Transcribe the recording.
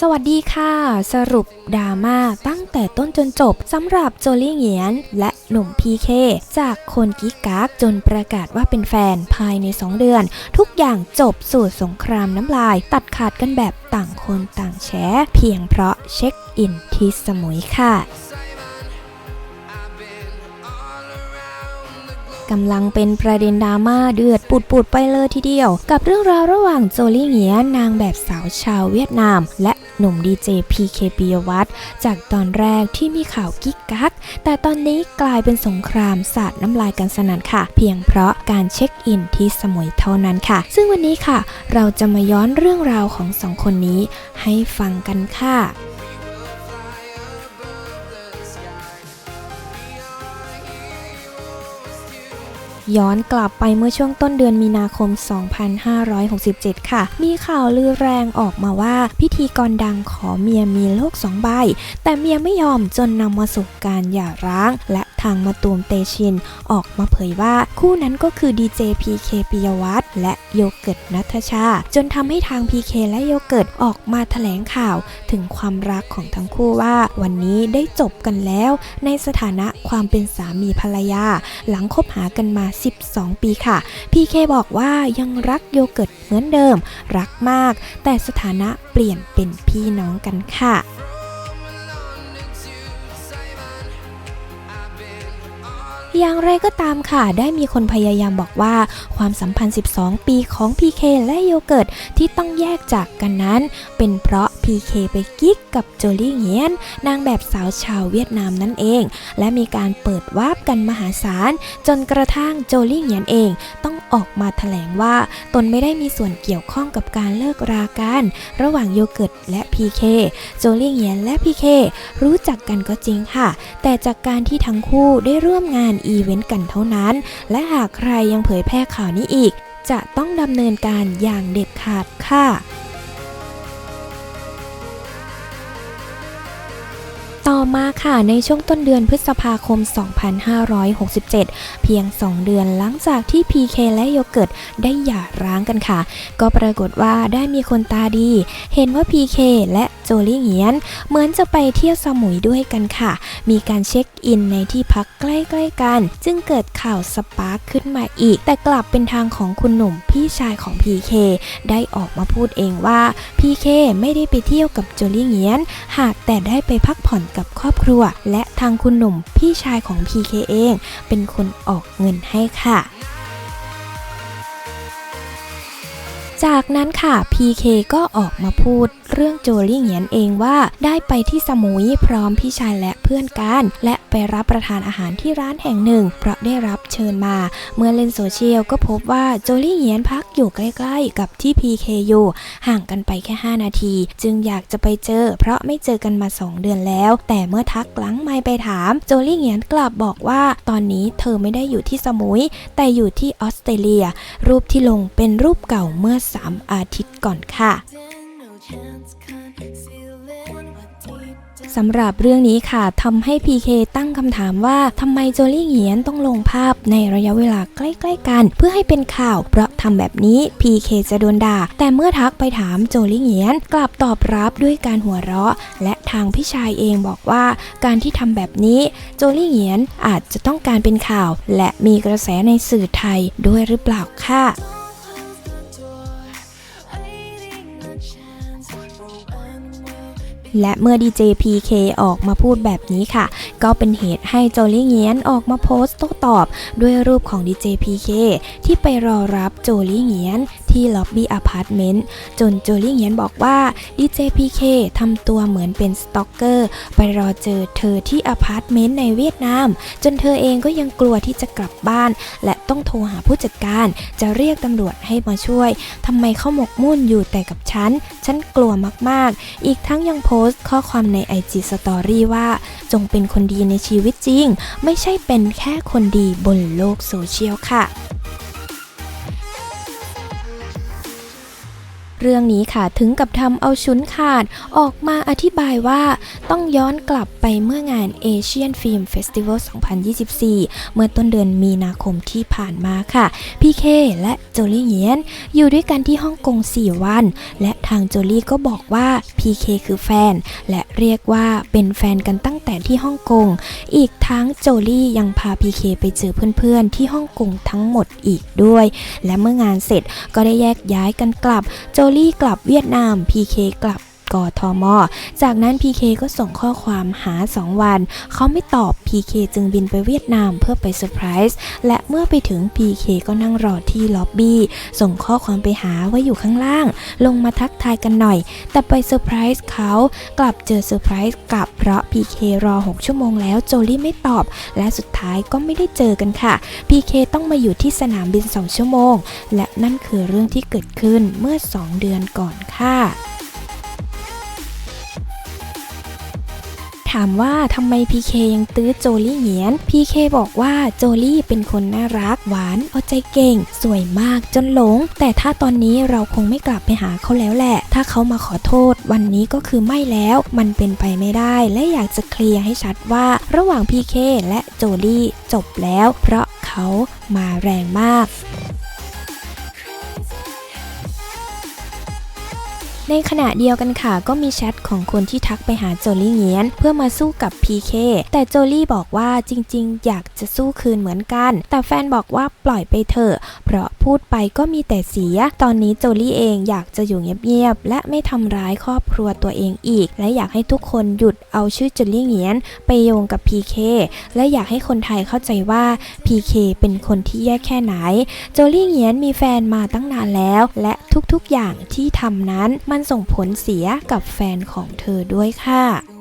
สวัสดีค่ะ สรุปดราม่าตั้งแต่ต้นจนจบสำหรับโจลี่เหงียน และหนุ่มพีเคจากคนกิ๊กกักจนประกาศว่าเป็นแฟนภายใน 2 เดือน ทุกอย่างจบสู่สงครามน้ำลาย ตัดขาดกันแบบต่างคนต่างแฉเพียงเพราะเช็คอินที่สมุยค่ะ กำลังเป็นประเด็นดราม่าเดือดปุดๆไปเลยทีเดียว กับเรื่องราวระหว่างโจลี่เหงียนางแบบสาวชาวเวียดนาม และหนุ่มดีเจพีเคปิยวัฒน์จากตอนแรกที่มีข่าวกิ๊กกัก แต่ตอนนี้กลายเป็นสงครามสาดน้ำลายกันสนั่นค่ะ เพียงเพราะการเช็คอินที่สมุยเท่านั้นค่ะ ซึ่งวันนี้ค่ะ เราจะมาย้อนเรื่องราวของสองคนนี้ให้ฟังกันค่ะ ย้อนกลับไปเมื่อช่วงต้นเดือนมีนาคม 2567 ค่ะ มีข่าวลือแรงออกมาว่า พิธีกรดังขอเมียมีโลกสองใบ แต่เมียไม่ยอมจนนำมาสู่การหย่าร้าง และ ทางมาตูมเตชิน ออกมาเผยว่าคู่นั้นก็คือดีเจพีเคปิยวัฒน์และโยเกิร์ตนัทชา จนทำให้ทางพีเคและโยเกิร์ตออกมาแถลงข่าวถึงความรักของทั้งคู่ว่า วันนี้ได้จบกันแล้ว ในสถานะความเป็นสามีภรรยา หลังคบหากันมา 12 ปีค่ะพีเคบอกว่ายังรักโยเกิร์ตเหมือนเดิม รักมาก แต่สถานะเปลี่ยนเป็นพี่น้องกันค่ะ อย่างไรก็ตามค่ะ ได้มีคนพยายามบอกว่าความสัมพันธ์ 12 ปีของ PK และโยเกิร์ตที่ต้องแยกจากกันนั้น เป็นเพราะ PK ไปกิ๊กกับโจลี่เงียน นางแบบสาวชาวเวียดนามนั่นเอง และมีการเปิดวาบกันมหาศาล จนกระทั่งโจลี่เงียนเองต้องออกมาแถลงว่าตนไม่ได้มีส่วนเกี่ยวข้องกับการเลิกรากันระหว่างโยเกิร์ตและ PK โจลี่เงียนและ PK รู้จักกันก็จริงค่ะ แต่จากการที่ทั้งคู่ได้ร่วมงานอีเวนต์กันเท่านั้น และหากใครยังเผยแพร่ข่าวนี้อีก จะต้องดำเนินการอย่างเด็ดขาดค่ะ ต่อมาค่ะในช่วงต้นเดือนพฤษภาคม 2567 เพียง 2 เดือนหลังจากที่ PK และโยเกิร์ตได้หย่าร้างกันค่ะ ก็ปรากฏว่าได้มีคนตาดี เห็นว่า PK และโจลี่เหียน เหมือนจะไปเที่ยวสมุยด้วยกันค่ะ มีการเช็คอินในที่พักใกล้ๆกัน จึงเกิดข่าวสปาร์คขึ้นมาอีก แต่กลับเป็นทางของคุณหนุ่มพี่ชายของ PK ได้ออกมาพูดเองว่า PK ไม่ได้ไปเที่ยวกับโจลี่เหียน หากแต่ได้ไปพักผ่อนกับครอบครัว และทางคุณหนุ่มพี่ชายของ PK เอง เป็นคนออกเงินให้ค่ะ จากนั้นค่ะ PK ก็ออกมาพูดเรื่องโจลี่เหงียนเองว่าได้ไปที่สมุยพร้อมพี่ชายและเพื่อนกัน และไปรับประทานอาหารที่ร้านแห่งหนึ่ง เพราะได้รับเชิญมา เมื่อเล่นโซเชียลก็พบว่าโจลี่เหงียนพักอยู่ใกล้ ๆ กับที่ PK อยู่ห่างกันไปแค่ 5 นาที จึงอยากจะไปเจอ เพราะไม่เจอกันมา 2 เดือนแล้ว แต่เมื่อทักหลังไม่ไปถาม โจลี่เหงียนกลับบอกว่าตอนนี้เธอไม่ได้อยู่ที่สมุย แต่อยู่ที่ออสเตรเลีย รูปที่ลงเป็นรูปเก่าเมื่อ3 อาทิตย์ก่อนค่ะสำหรับเรื่องนี้ค่ะทำให้ PK ตั้งคำถามว่าทำไมโจลี่เหงียนต้องลงภาพในระยะเวลาใกล้ๆกัน เพื่อให้เป็นข่าว เพราะทำแบบนี้ PK จะโดนด่า แต่เมื่อทักไปถามโจลี่เหงียนกลับตอบรับด้วยการหัวเราะ และทางพี่ชายเองบอกว่าการที่ทำแบบนี้ โจลี่เหงียนอาจจะต้องการเป็นข่าว และมีกระแสในสื่อไทยด้วยหรือเปล่าค่ะ และเมื่อดีเจ PK ออกมาพูดแบบนี้ค่ะ ก็เป็นเหตุให้โจลี่เงียนออกมาโพสต์โต้ตอบ ด้วยรูปของดีเจ PK ที่ไปรอรับโจลี่เงียน ที่ล็อบบี้อพาร์ตเมนต์จนโจลี่เงียนบอกว่าดีเจ PK ทำตัวเหมือนเป็นสตอกเกอร์ ไปรอเจอเธอที่อพาร์ตเมนต์ในเวียดนาม จนเธอเองก็ยังกลัวที่จะกลับบ้าน และต้องโทรหาผู้จัดการ จะเรียกตำรวจให้มาช่วยทำไมเขาหมกมุ่นอยู่แต่กับฉัน ฉันกลัวมากๆ อีกทั้งยังโพสต์ข้อความใน IG Story ว่า จงเป็นคนดีในชีวิตจริง ไม่ใช่เป็นแค่คนดีบนโลกโซเชียลค่ะ เรื่องนี้ค่ะถึงกับทำเอาชุนขาดออกมาอธิบายว่าต้องย้อนกลับไปเมื่องาน Asian Film Festival 2024 เมื่อต้นเดือนมีนาคมที่ผ่านมาค่ะ พีเคและโจลี่เหยียนอยู่ด้วยกันที่ฮ่องกง 4 วัน และทางโจลี่ก็บอกว่า PK คือแฟน และเรียกว่าเป็นแฟนกันตั้ง แต่ที่ฮ่องกง อีกทั้งโจลี่ยังพาพีเคไปเจอเพื่อนๆ ที่ฮ่องกงทั้งหมดอีกด้วย และเมื่องานเสร็จก็ได้แยกย้ายกันกลับ โจลี่กลับเวียดนามพีเคกลับ กทม จากนั้น PK ก็ส่งข้อความหา 2 วัน เขาไม่ตอบ PK จึงบินไปเวียดนามเพื่อไปเซอร์ไพรส์ และเมื่อไปถึง PK ก็นั่งรอที่ล็อบบี้ ส่งข้อความไปหาว่าอยู่ข้างล่าง ลงมาทักทายกันหน่อย แต่ไปเซอร์ไพรส์เขา กลับเจอเซอร์ไพรส์กลับเพราะ PK รอ 6 ชั่วโมงแล้วโจลี่ไม่ตอบ และสุดท้ายก็ไม่ได้เจอกันค่ะ PK ต้องมาอยู่ที่สนามบิน 2 ชั่วโมง และนั่นคือเรื่องที่เกิดขึ้นเมื่อ 2 เดือนก่อนค่ะ ถามว่าทำไม PK ยังตื้อโจลี่เหยียน PK บอกว่าโจลี่เป็นคนน่ารักหวานเอาใจเก่ง สวยมากจนหลง แต่ถ้าตอนนี้เราคงไม่กลับไปหาเขาแล้วแหละ ถ้าเขามาขอโทษ วันนี้ก็คือไม่แล้ว มันเป็นไปไม่ได้และอยากจะเคลียร์ให้ชัดว่า ระหว่าง PK และโจลี่จบแล้ว เพราะเขามาแรงมาก ในขณะเดียวกันค่ะ ก็มีแชทของคนที่ทักไปหาโจลี่เงียน เพื่อมาสู้กับ PK แต่โจลี่บอกว่าจริงๆ อยากจะสู้คืนเหมือนกัน แต่แฟนบอกว่าปล่อยไปเถอะ เพราะพูดไปก็มีแต่เสีย ตอนนี้โจลี่เองอยากจะอยู่เงียบๆ และไม่ทำร้ายครอบครัวตัวเองอีก และอยากให้ทุกคนหยุดเอาชื่อโจลี่เงียน ไปโยงกับ PK และอยากให้คนไทยเข้าใจว่า PK เป็นคนที่แย่แค่ไหน โจลี่เงียนมีแฟนมาตั้งนานแล้ว และทุกๆอย่างที่ทำนั้นมันส่งผลเสียกับแฟนของเธอด้วยค่ะ